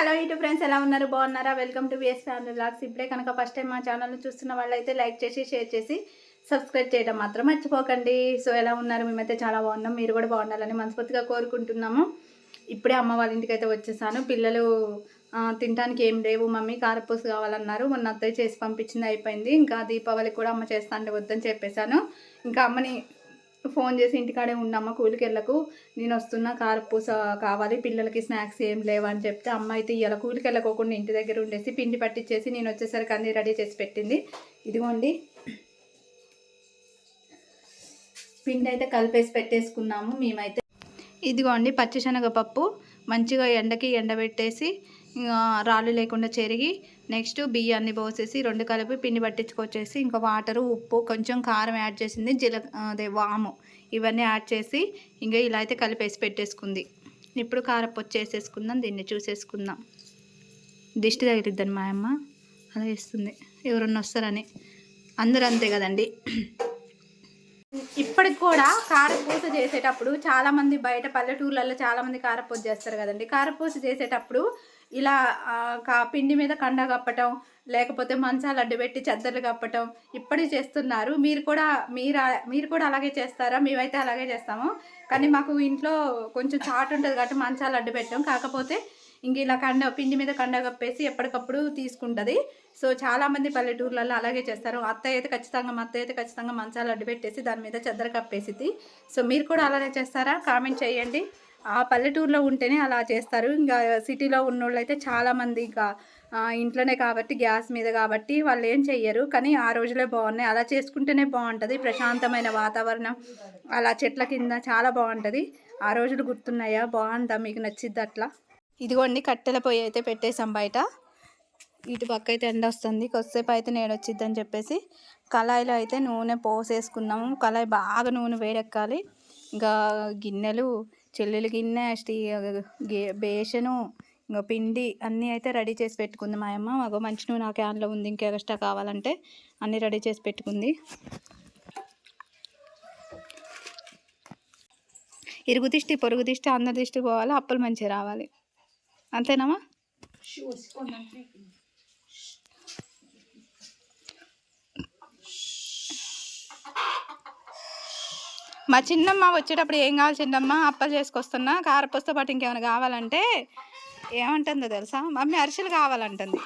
Hello ఇటు friends ఎలా ఉన్నారు? బాగున్నారా? Welcome to VS family blogs ఇప్పుడే కనుక ఫస్ట్ టైం మా ఛానల్ని చూస్తున్న వాళ్ళైతే లైక్ చేసి షేర్ చేసి సబ్స్క్రైబ్ చేయడం మాత్రం మర్చిపోకండి. సో ఎలా ఉన్నారు? మేమైతే చాలా బాగున్నాం. మీరు కూడా బాగుండాలని మనస్ఫూర్తిగా కోరుకుంటున్నాము. ఇప్పుడే అమ్మ వాళ్ళ ఇంటికి అయితే వచ్చేసాను. పిల్లలు తినడానికి ఏం లేవు. మమ్మీ కారపూస కావాలన్నారు. మొన్న అత్తయ్య చేసి పంపించింది అయిపోయింది. ఇంకా దీపావళికి కూడా అమ్మ చేస్తా అంటే వద్దని చెప్పేశాను. ఇంకా అమ్మని ఫోన్ చేసి ఇంటికాడే ఉండమ్మ కూలికెళ్ళకు నేను వస్తున్నా కారపూస కావాలి పిల్లలకి స్నాక్స్ ఏం లేవని చెప్తే అమ్మ అయితే ఇలా కూలికెళ్ళకోకుండా ఇంటి దగ్గర ఉండేసి పిండి పట్టించేసి నేను వచ్చేసరికి అన్నీ రెడీ చేసి పెట్టింది. ఇదిగోండి. పిండి అయితే కలిపేసి పెట్టేసుకున్నాము మేమైతే. ఇదిగోండి పచ్చిశనగపప్పు మంచిగా ఎండకి ఎండబెట్టేసి రాళ్ళు లేకుండా చెరిగి నెక్స్ట్ బియ్యాన్ని పోసేసి రెండు కలిపి పిండి పట్టించుకొచ్చేసి ఇంకా వాటరు ఉప్పు కొంచెం కారం యాడ్ చేసింది జీల అదే వాము. ఇవన్నీ యాడ్ చేసి ఇంకా ఇలా అయితే కలిపేసి పెట్టేసుకుంది. ఇప్పుడు కారపొచ్చి వేసేసుకుందాం దీన్ని చూసేసుకుందాం. దిష్టి తగిలిద్దని మా అమ్మ అలా వేస్తుంది ఎవరన్నా వస్తారని. అందరూ అంతే కదండి. ఇప్పటికి కూడా కారపూస చేసేటప్పుడు చాలామంది బయట పల్లెటూర్లలో చాలామంది కారపూస చేస్తారు కదండి. కారపూస చేసేటప్పుడు ఇలా కా పిండి మీద కండ కప్పటం లేకపోతే మంచాలు అడ్డు పెట్టి చెద్దర్లు కప్పటం ఇప్పటికి చేస్తున్నారు. మీరు కూడా మీరు మీరు కూడా అలాగే చేస్తారా? మేమైతే అలాగే చేస్తాము. కానీ మాకు ఇంట్లో కొంచెం చాటు ఉంటుంది కాబట్టి మంచాలు అడ్డు పెట్టాం. కాకపోతే ఇంక ఇలా కండ పిండి మీద కండ కప్పేసి ఎప్పటికప్పుడు తీసుకుంటుంది. సో చాలామంది పల్లెటూర్లలో అలాగే చేస్తారు. అత్తయ్య అయితే ఖచ్చితంగా మా అత్తయ్య అయితే ఖచ్చితంగా మంచాలు అడ్డు పెట్టేసి దాని మీద చెద్దర కప్పేసిద్ది. సో మీరు కూడా అలాగే చేస్తారా? కామెంట్ చేయండి. ఆ పల్లెటూరులో ఉంటేనే అలా చేస్తారు. ఇంకా సిటీలో ఉన్నోళ్ళు అయితే చాలామంది ఇంకా ఇంట్లోనే కాబట్టి గ్యాస్ మీద కాబట్టి వాళ్ళు ఏం చెయ్యరు. కానీ ఆ రోజులే బాగున్నాయి. అలా చేసుకుంటేనే బాగుంటుంది. ప్రశాంతమైన వాతావరణం. అలా చెట్ల కింద చాలా బాగుంటుంది. ఆ రోజులు గుర్తున్నాయా? బాగుందా? మీకు నచ్చిద్ది అట్లా? ఇదిగోండి కట్టెల పొయ్యి అయితే పెట్టేసాం బయట. ఇటు పక్క అయితే ఎండ వస్తుంది. కొద్దిసేపు అయితే నేను వచ్చిద్దని చెప్పేసి కళాయిలో అయితే నూనె పోసేసుకున్నాము. కళాయి బాగా నూనె వేడెక్కాలి. ఇంకా గిన్నెలు చెల్లెలు గిన్నె స్టీ గే- ఇంకా పిండి అన్నీ అయితే రెడీ చేసి పెట్టుకుంది మా అమ్మ. మాకు మంచి నూనె ఆ క్యాన్లో ఉంది ఇంకా ఎక్స్ట్రా కావాలంటే అన్నీ రెడీ చేసి పెట్టుకుంది. ఇరుగు దిష్టి పొరుగు దిష్టి అందరి దిష్టి పోవాలి అప్పులు మంచిగా రావాలి. అంతేనమ్మా మా చిన్నమ్మ వచ్చేటప్పుడు ఏం కావాలి చిన్నమ్మ? అప్పలు చేసుకొస్తున్నా కారపూసతో పాటు ఇంకేమైనా కావాలంటే ఏమంటుందో తెలుసా? మమ్మీ అరిసెలు కావాలంటుంది.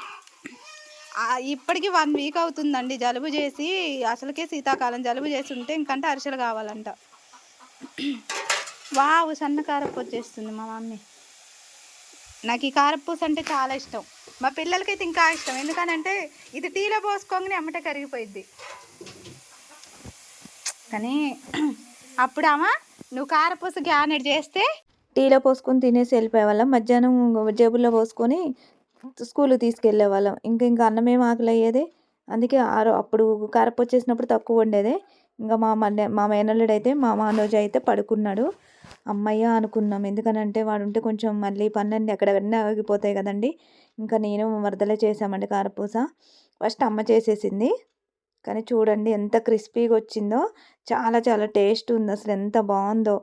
ఇప్పటికి వన్ వీక్ అవుతుందండి జలుబు చేసి అసలుకే శీతాకాలం జలుబు చేసి ఉంటే ఇంకంటే అరిసెలు కావాలంట. వావ్ సన్న కారపూస చేస్తుంది మా మమ్మీ. నాకు ఈ కారపూస అంటే చాలా ఇష్టం. మా పిల్లలకైతే ఇంకా ఇష్టం. ఎందుకనంటే ఇది టీలో పోసుకోగానే అమ్మట కరిగిపోయిద్ది. కానీ అప్పుడు అమ్మ నువ్వు కారపూస గ్యానెడ్ చేస్తే? టీలో పోసుకొని తినేసి వెళ్ళిపోయేవాళ్ళం. మధ్యాహ్నం జేబుల్లో పోసుకొని స్కూల్కి తీసుకెళ్ళే వాళ్ళం ఇంకా ఇంకా అన్నం ఏం ఆకలి అయ్యేది అందుకే ఆరో అప్పుడు కారపు వచ్చేసినప్పుడు తక్కువ ఉండేదే ఇంకా మా మన్న మా మేనల్లుడు అయితే మా మానోజు అయితే పడుకున్నాడు. అమ్మయ్య అనుకున్నాం. ఎందుకనంటే వాడు ఉంటే కొంచెం మళ్ళీ పనులన్నీ ఎక్కడెక్కడనే ఆగిపోతాయి కదండి. ఇంకా నేను మరదలే చేసామండి కారపూస. ఫస్ట్ అమ్మ చేసేసింది. కానీ చూడండి ఎంత క్రిస్పీగా వచ్చిందో చాలా చాలా టేస్ట్ ఉంది అసలు ఎంత బాగుందో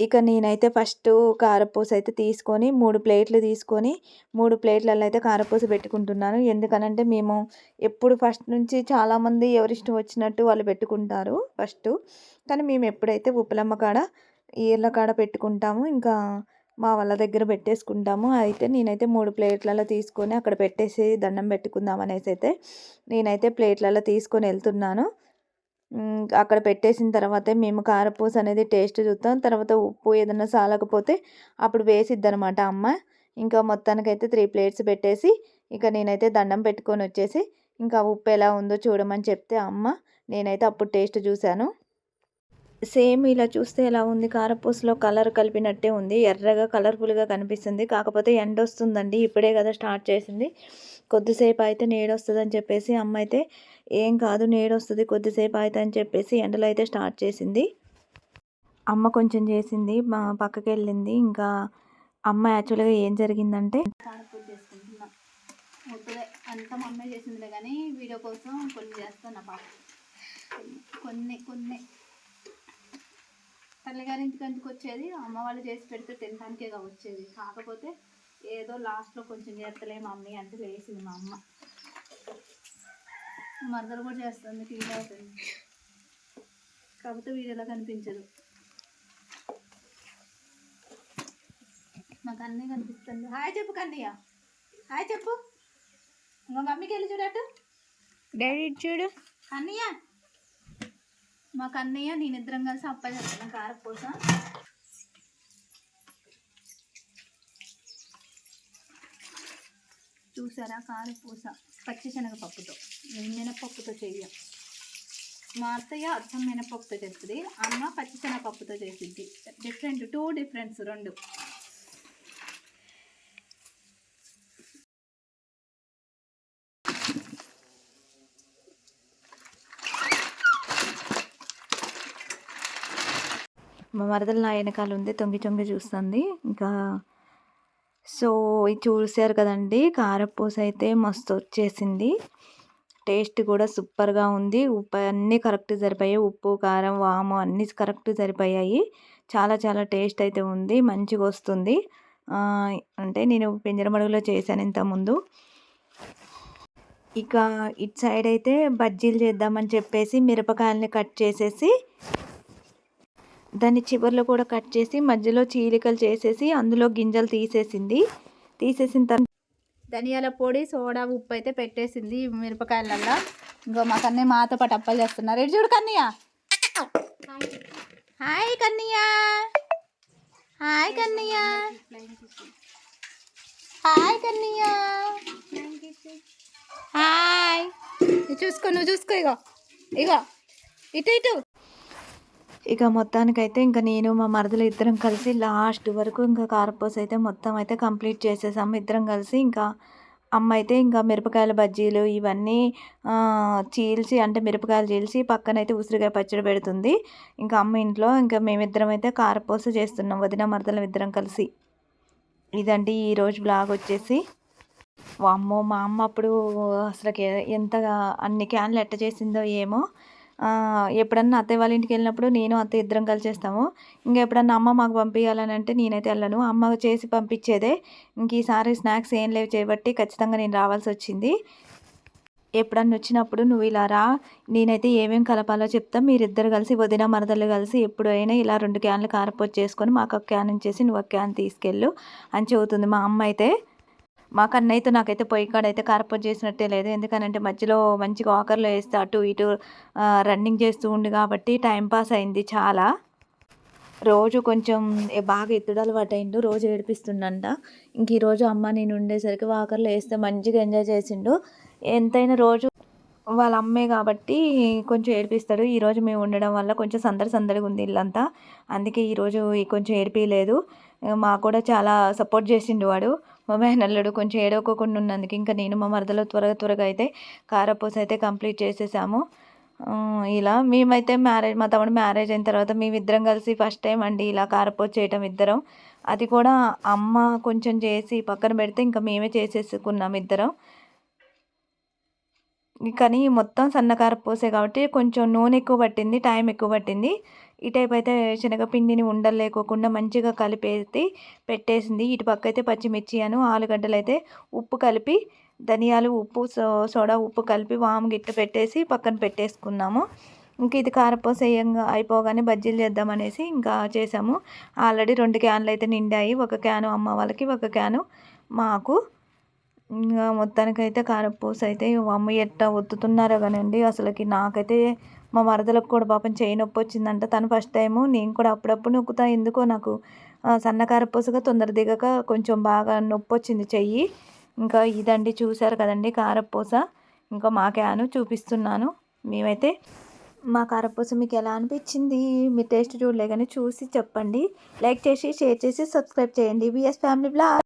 ఇక నేనైతే ఫస్ట్ కారపూస అయితే తీసుకొని మూడు ప్లేట్లు తీసుకొని మూడు ప్లేట్లలో అయితే కారపూస పెట్టుకుంటున్నాను. ఎందుకనంటే మేము ఎప్పుడు ఫస్ట్ నుంచి చాలామంది ఎవరిష్టం వచ్చినట్టు వాళ్ళు పెట్టుకుంటారు ఫస్ట్. కానీ మేము ఎప్పుడైతే ఉప్పలమ్మ కాడ ఈర్ల కాడ పెట్టుకుంటాము ఇంకా మా వాళ్ళ దగ్గర పెట్టేసుకుంటాము. అయితే నేనైతే మూడు ప్లేట్లలో తీసుకొని అక్కడ పెట్టేసి దండం పెట్టుకుందాం అనేసి అయితే నేనైతే ప్లేట్లలో తీసుకొని వెళ్తున్నాను. అక్కడ పెట్టేసిన తర్వాతే మేము కారపూస అనేది టేస్ట్ చూస్తాం తర్వాత ఉప్పు ఏదైనా సాలకపోతే అప్పుడు వేసిద్ది అనమాట అమ్మ. ఇంకా మొత్తానికైతే త్రీ ప్లేట్స్ పెట్టేసి ఇక నేనైతే దండం పెట్టుకొని వచ్చేసి ఇంకా ఉప్పు ఎలా ఉందో చూడమని చెప్తే అమ్మ. నేనైతే అప్పుడు టేస్ట్ చూశాను. సేమ్ ఇలా చూస్తే ఎలా ఉంది? కారపూసలో కలర్ కలిపినట్టే ఉంది. ఎర్రగా కలర్ఫుల్గా కనిపిస్తుంది. కాకపోతే ఎండ వస్తుందండి. ఇప్పుడే కదా స్టార్ట్ చేసింది. కొద్దిసేపు అయితే నీడ చెప్పేసి అమ్మ అయితే ఏం కాదు నీడ వస్తుంది. కొద్దిసేపు అయితే అని చెప్పేసి ఎండలో అయితే స్టార్ట్ చేసింది. అమ్మ కొంచెం చేసింది. మా పక్కకి వెళ్ళింది ఇంకా అమ్మ యాక్చువల్గా ఏం జరిగిందంటే కారపూస అంతా మా అమ్మాయి చేసిందిలే కానీ వీడియో కోసం కొన్ని చేస్తాను పాప కొన్ని కొన్ని. తల్లిగారింటికి ఎందుకు వచ్చేది? అమ్మ వాళ్ళు చేసి పెడితే తినడానికే వచ్చేది. కాకపోతే ఏదో లాస్ట్లో కొంచెం చేస్తలే మమ్మీ అంటే లేచింది మా అమ్మ. మరదలు కూడా చేస్తుంది ఫీల్ అవుతుంది. కాకపోతే వీడియోలో కనిపించదు మాకు అన్నీ కనిపిస్తుంది. హాయ్ చెప్పు కన్నయ్య. హాయ్ చెప్పు. ఇంకా మమ్మీకి వెళ్ళి చూడట్టు డాడీ చూడు. అన్నయ్య మా కన్నయ్య నేను ఇద్దరం కలిసి అప్ప చేస్తున్నాం కారపూస చూసారా కారపూస పచ్చి శనగపప్పుతో మినపప్పుతో చెయ్యం మా అత్తయ్య అర్థం మినపప్పుతో చేస్తుంది అమ్మ పచ్చి శనగపప్పుతో చేసిద్ది. డిఫరెంట్ టూ డిఫరెన్స్ రెండు. వరదల నా వెనకాల ఉంది తొంగి తొంగి చూస్తుంది. ఇంకా సో ఇది చూసారు కదండి కారపూస అయితే మస్తు వచ్చేసింది. టేస్ట్ కూడా సూపర్గా ఉంది. ఉప్పు అన్నీ కరెక్ట్ సరిపోయాయి. ఉప్పు కారం వాము అన్నీ కరెక్ట్ సరిపోయాయి. చాలా చాలా టేస్ట్ అయితే ఉంది. మంచిగా వస్తుంది. అంటే నేను పింజరమడుగులో చేశాను ఇంతకుముందు. ఇక ఇటు సైడ్ అయితే బజ్జీలు చేద్దామని చెప్పేసి మిరపకాయలని కట్ చేసేసి దాన్ని చివర్లో కూడా కట్ చేసి మధ్యలో చీలికలు చేసేసి అందులో గింజలు తీసేసింది. తీసేసిన తర్వాత ధనియాల పొడి సోడా ఉప్పు అయితే పెట్టేసింది మిరపకాయలల్లో. ఇంకో మా కన్నయ్య మాతో పాటు అప్పలు చేస్తున్నారు. ఎటు చూడు Kannayya. Hi Kannayya. Hi Kannayya. Hi Kannayya. Hi. ఇది చూసుకో నువ్వు చూసుకో ఇగో. ఇగో. ఇటు ఇటు. ఇక మొత్తానికైతే ఇంకా నేను మా మరదలు ఇద్దరం కలిసి లాస్ట్ వరకు ఇంకా కారపూస అయితే మొత్తం అయితే కంప్లీట్ చేసేసాము. ఇద్దరం కలిసి ఇంకా అమ్మ అయితే ఇంకా మిరపకాయల బజ్జీలు ఇవన్నీ చీల్చి అంటే మిరపకాయలు చీల్చి పక్కనైతే ఉసిరికాయ పచ్చడి పెడుతుంది. ఇంకా అమ్మ ఇంట్లో ఇంకా మేమిద్దరం అయితే కారపూస చేస్తున్నాం వదిన మరదలం ఇద్దరం కలిసి. ఇదండి ఈరోజు బ్లాగ్ వచ్చేసి. వామ్మో మా అమ్మ అప్పుడు అసలుకి ఎంతగా అన్ని క్యాన్లు ఎట్ట చేసిందో ఏమో. ఎప్పుడన్నా అత్తయ్య వాళ్ళ ఇంటికి వెళ్ళినప్పుడు నేను అత్తయ్య ఇద్దరం కలిసి చేస్తాము. ఇంకా ఎప్పుడన్నా అమ్మ మాకు పంపించాలని అంటే నేనైతే వెళ్ళను. అమ్మ చేసి పంపించేదే. ఇంక ఈసారి స్నాక్స్ ఏం లేవు చేయబట్టి ఖచ్చితంగా నేను రావాల్సి వచ్చింది. ఎప్పుడన్నా వచ్చినప్పుడు నువ్వు ఇలా రా. నేనైతే ఏమేమి కలపాలో చెప్తా. మీరిద్దరు కలిసి వదిన మరదలు కలిసి ఎప్పుడైనా ఇలా రెండు క్యాన్లు కారపొచ్చి చేసుకొని మాకు ఒక క్యాన్ ఇచ్చేసి నువ్వు ఒక క్యాన్ తీసుకెళ్ళు అని చెబుతుంది మా అమ్మ అయితే. మా కన్నైతే నాకైతే పొయ్యి కాడ అయితే చేసినట్టే లేదు. ఎందుకనంటే మధ్యలో మంచిగా ఆకర్లో వేస్తే అటు ఇటు రన్నింగ్ చేస్తూ ఉండు కాబట్టి టైంపాస్ అయింది చాలా. రోజు కొంచెం బాగా ఎత్తుడు అలవాటు రోజు ఏడిపిస్తుండంట. ఇంక ఈరోజు అమ్మ నేను ఉండేసరికి వాకర్లో వేస్తే మంచిగా ఎంజాయ్ చేసిండు. ఎంతైనా రోజు వాళ్ళ అమ్మే కాబట్టి కొంచెం ఏడిపిస్తాడు. ఈరోజు మేము ఉండడం వల్ల కొంచెం సందడి సందడిగా ఉంది ఇల్లంతా. అందుకే ఈరోజు కొంచెం ఏడిపించలేదు మాకు కూడా చాలా సపోర్ట్ చేసిండు వాడు. మా మేనల్లుడు కొంచెం ఏడవకోకుండా ఉన్నందుకు ఇంకా నేను మా మరదలో త్వరగా త్వరగా అయితే కారపూస అయితే కంప్లీట్ చేసేసాము. ఇలా మేమైతే మ్యారేజ్ మా తమ్ముడు మ్యారేజ్ అయిన తర్వాత మేమిద్దరం కలిసి ఫస్ట్ టైం అండి ఇలా కారపూస చేయటం ఇద్దరం. అది కూడా అమ్మ కొంచెం చేసి పక్కన పెడితే ఇంకా మేమే చేసేసుకున్నాం ఇద్దరం. కానీ మొత్తం సన్నకార పూసే కాబట్టి కొంచెం నూనె ఎక్కువ పట్టింది టైం ఎక్కువ పట్టింది. ఈ టైప్ అయితే శనగపిండిని ఉండలు లేకోకుండా మంచిగా కలిపేసి పెట్టేసింది. ఇటు పక్క అయితే పచ్చిమిర్చి అను ఆలుగడ్డలు అయితే ఉప్పు కలిపి ధనియాలు ఉప్పు సో సోడా ఉప్పు కలిపి వాము గిట్ట పెట్టేసి పక్కన పెట్టేసుకున్నాము. ఇంక ఇది కారపూస వేయంగా అయిపోగానే బజ్జీలు చేద్దామనేసి ఇంకా చేసాము. ఆల్రెడీ రెండు క్యాన్లు అయితే నిండాయి. ఒక క్యాను అమ్మ వాళ్ళకి ఒక క్యాను మాకు. ఇంకా మొత్తానికైతే కారపూస అయితే అమ్మ ఎట్టా ఒత్తుతున్నారో కానండి. అసలుకి నాకైతే మా మరదలకు కూడా పాపం చేయి నొప్పి వచ్చిందంట. తను ఫస్ట్ టైము నేను కూడా అప్పుడప్పుడు నొక్కుతా. ఎందుకో నాకు ఆ, సన్న కారపూసగా తొందర దిగక కొంచెం బాగా నొప్పి వచ్చింది చెయ్యి. ఇంకా ఇదండి చూశారు కదండి కారపూస. ఇంకా మాకేను చూపిస్తున్నాను. మేమైతే మా కారపూస మీకు ఎలా అనిపించింది? మీ టేస్ట్ చూడలే కానీ చూసి చెప్పండి. లైక్ చేసి షేర్ చేసి సబ్స్క్రైబ్ చేయండి. VS family blog